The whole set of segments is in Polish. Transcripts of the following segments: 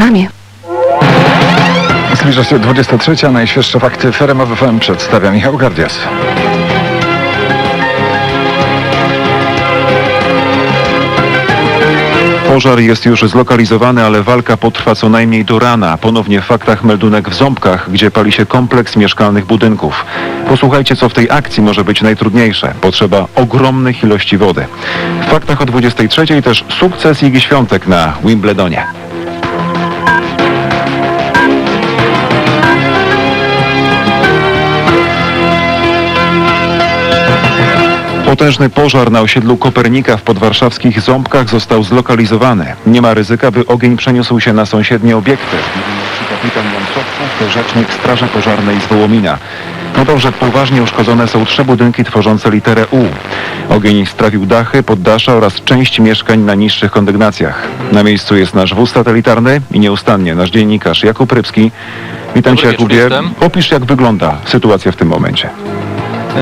reklamie. Zbliża się 23. a Najświeższe fakty RMF FM przedstawia Michał Gardias. Pożar jest już zlokalizowany, ale walka potrwa co najmniej do rana. Ponownie w faktach meldunek w Ząbkach, gdzie pali się kompleks mieszkalnych budynków. Posłuchajcie, co w tej akcji może być najtrudniejsze. Potrzeba ogromnych ilości wody. W faktach o 23 też sukces Igi Świątek na Wimbledonie. Potężny pożar na osiedlu Kopernika w podwarszawskich Ząbkach został zlokalizowany. Nie ma ryzyka, by ogień przeniósł się na sąsiednie obiekty. Kapitan Jan Sopków, rzecznik Straży Pożarnej z Wołomina. Dodał, że poważnie uszkodzone są trzy budynki tworzące literę U. Ogień strawił dachy, poddasza oraz część mieszkań na niższych kondygnacjach. Na miejscu jest nasz wóz satelitarny i nieustannie nasz dziennikarz Jakub Rybski. Witam Dobry Cię Jakubie. Opisz jak wygląda sytuacja w tym momencie.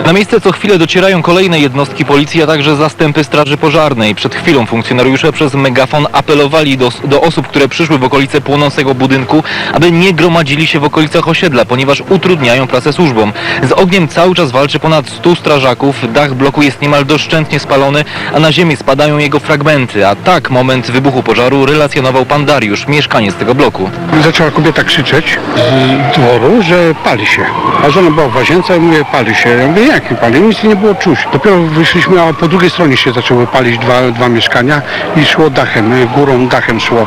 Na miejsce co chwilę docierają kolejne jednostki policji, a także zastępy straży pożarnej. Przed chwilą funkcjonariusze przez megafon apelowali do, do osób, które przyszły w okolice płonącego budynku, aby nie gromadzili się w okolicach osiedla, ponieważ utrudniają pracę służbom. Z ogniem cały czas walczy ponad 100 strażaków, dach bloku jest niemal doszczętnie spalony, a na ziemię spadają jego fragmenty. A tak moment wybuchu pożaru relacjonował pan Dariusz, mieszkaniec tego bloku. Zaczęła kobieta krzyczeć z dworu, że pali się. A żona była w łazience i mówię, pali się. Ja mówię, jak nie pali? Nic nie było czuć. Dopiero wyszliśmy, a po drugiej stronie się zaczęły palić dwa, dwa mieszkania i szło dachem, górą dachem szło.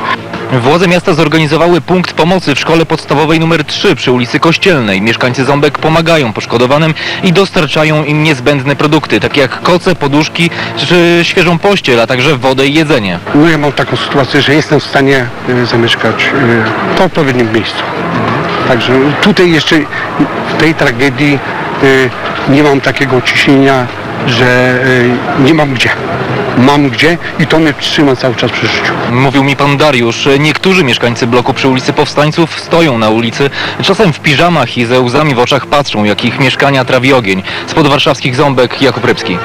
Władze miasta zorganizowały punkt pomocy w szkole podstawowej nr 3 przy ulicy Kościelnej. Mieszkańcy Ząbek pomagają poszkodowanym i dostarczają im niezbędne produkty, takie jak koce, poduszki czy świeżą pościel, a także wodę i jedzenie. No ja mam taką sytuację, że jestem w stanie y, zamieszkać y, w odpowiednim miejscu. Także tutaj jeszcze w tej tragedii y, nie mam takiego ciśnienia, że y, nie mam gdzie. Mam gdzie i to mnie trzyma cały czas przy życiu. Mówił mi pan Dariusz, niektórzy mieszkańcy bloku przy ulicy Powstańców stoją na ulicy, czasem w piżamach i ze łzami w oczach patrzą, jak ich mieszkania trawi ogień. Spod warszawskich Ząbek Jakub Rybski.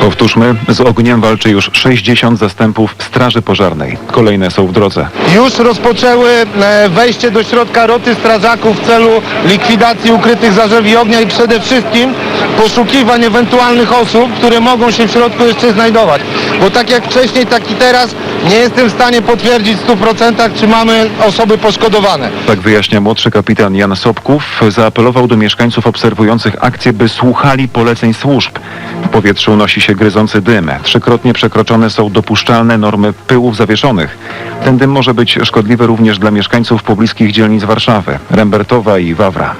Powtórzmy, z ogniem walczy już 60 zastępów Straży Pożarnej. Kolejne są w drodze. Już rozpoczęły e, wejście do środka roty strażaków w celu likwidacji ukrytych zarzewi ognia i przede wszystkim poszukiwań ewentualnych osób, które mogą się w środku jeszcze znajdować. Bo tak jak wcześniej, tak i teraz nie jestem w stanie potwierdzić w 100% czy mamy osoby poszkodowane. Tak wyjaśnia młodszy kapitan Jan Sobków. Zaapelował do mieszkańców obserwujących akcję, by słuchali poleceń służb. W powietrzu unosi się gryzący dym. Trzykrotnie przekroczone są dopuszczalne normy pyłów zawieszonych. Ten dym może być szkodliwy również dla mieszkańców pobliskich dzielnic Warszawy, Rembertowa i Wawra.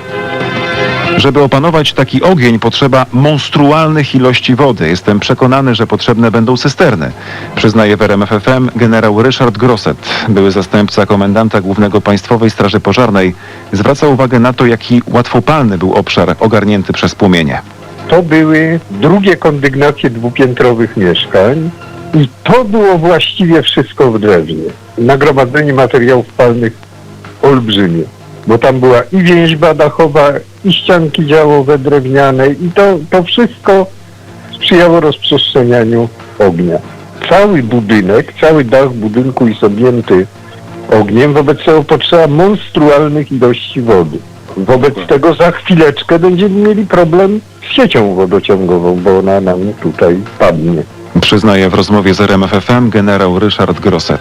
Żeby opanować taki ogień potrzeba monstrualnych ilości wody. Jestem przekonany, że potrzebne będą cysterny. Przyznaje w RMF FM generał Ryszard Grosset, były zastępca komendanta głównego Państwowej Straży Pożarnej. Zwraca uwagę na to, jaki łatwopalny był obszar ogarnięty przez płomienie. to były drugie kondygnacje dwupiętrowych mieszkań i to było właściwie wszystko w drewnie. Nagromadzenie materiałów palnych olbrzymie, bo tam była i więźba dachowa, i ścianki działowe drewniane i to, to wszystko sprzyjało rozprzestrzenianiu ognia. Cały budynek, cały dach budynku jest objęty ogniem, wobec tego potrzeba monstrualnych ilości wody. Wobec tego za chwileczkę będziemy mieli problem z siecią wodociągową, bo ona nam tutaj padnie. Przyznaje w rozmowie z RMF FM generał Ryszard Grosset.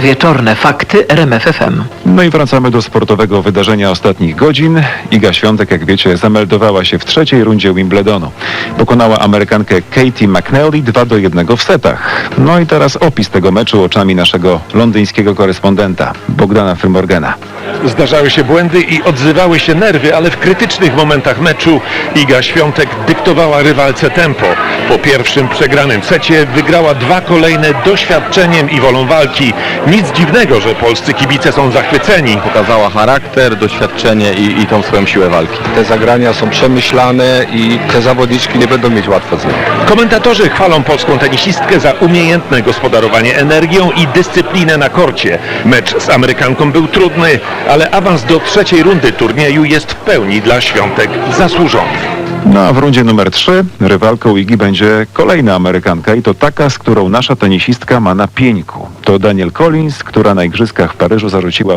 Wieczorne fakty RMF FM. No i wracamy do sportowego wydarzenia ostatnich godzin. Iga Świątek, jak wiecie, zameldowała się w trzeciej rundzie Wimbledonu. Pokonała Amerykankę Katie McNally 2 do 1 w setach. No i teraz opis tego meczu oczami naszego londyńskiego korespondenta Bogdana Frymorgana. Zdarzały się błędy i odzywały się nerwy, ale w krytycznych momentach meczu Iga Świątek dyktowała rywalce tempo. Po pierwszym przegranym secie wygrała dwa kolejne doświadczeniem i wolą walki. Nic dziwnego, że polscy kibice są zachwyceni. pokazała charakter, doświadczenie i, i tą swoją siłę walki. Te zagrania są przemyślane i te zawodniczki nie będą mieć łatwo z nią. Komentatorzy chwalą polską tenisistkę za umiejętne gospodarowanie energią i dyscyplinę na korcie. Mecz z Amerykanką był trudny, ale awans do trzeciej rundy turnieju jest w pełni dla Świątek zasłużony. No a w rundzie numer 3 rywalką Igi będzie kolejna Amerykanka i to taka, z którą nasza tenisistka ma na pieńku. To Daniel Collins, która na Igrzyskach w Paryżu zarzuciła